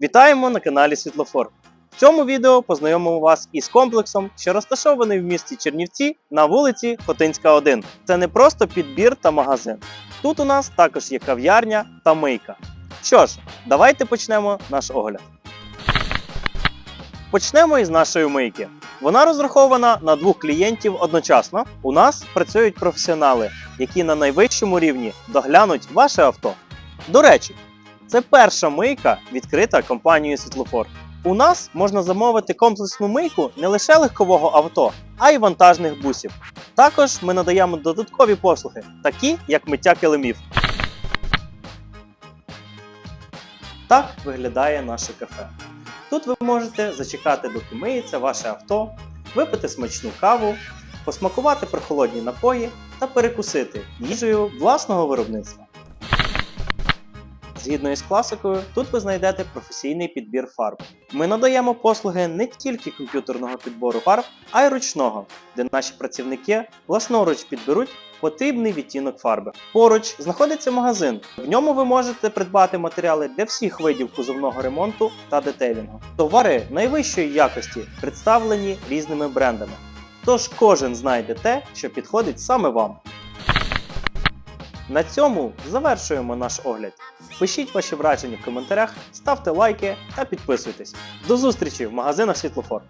Вітаємо на каналі Світлофор. В цьому відео познайомимо вас із комплексом, що розташований в місті Чернівці на вулиці Хотинська 1. Це не просто підбір та магазин. Тут у нас також є кав'ярня та мийка. Що ж, давайте почнемо наш огляд. Почнемо із нашої мийки. Вона розрахована на двох клієнтів одночасно. У нас працюють професіонали, які на найвищому рівні доглянуть ваше авто. До речі, це перша мийка, відкрита компанією Світлофор. У нас можна замовити комплексну мийку не лише легкового авто, а й вантажних бусів. Також ми надаємо додаткові послуги, такі як миття килимів. Так виглядає наше кафе. Тут ви можете зачекати, доки миється ваше авто, випити смачну каву, посмакувати прохолодні напої та перекусити їжею власного виробництва. Згідно із класикою, тут ви знайдете професійний підбір фарб. Ми надаємо послуги не тільки комп'ютерного підбору фарб, а й ручного, де наші працівники власноруч підберуть потрібний відтінок фарби. Поруч знаходиться магазин. В ньому ви можете придбати матеріали для всіх видів кузовного ремонту та детейлінгу. Товари найвищої якості представлені різними брендами. Тож кожен знайде те, що підходить саме вам. На цьому завершуємо наш огляд. Пишіть ваші враження в коментарях, ставте лайки та підписуйтесь. До зустрічі в магазинах Світлофор.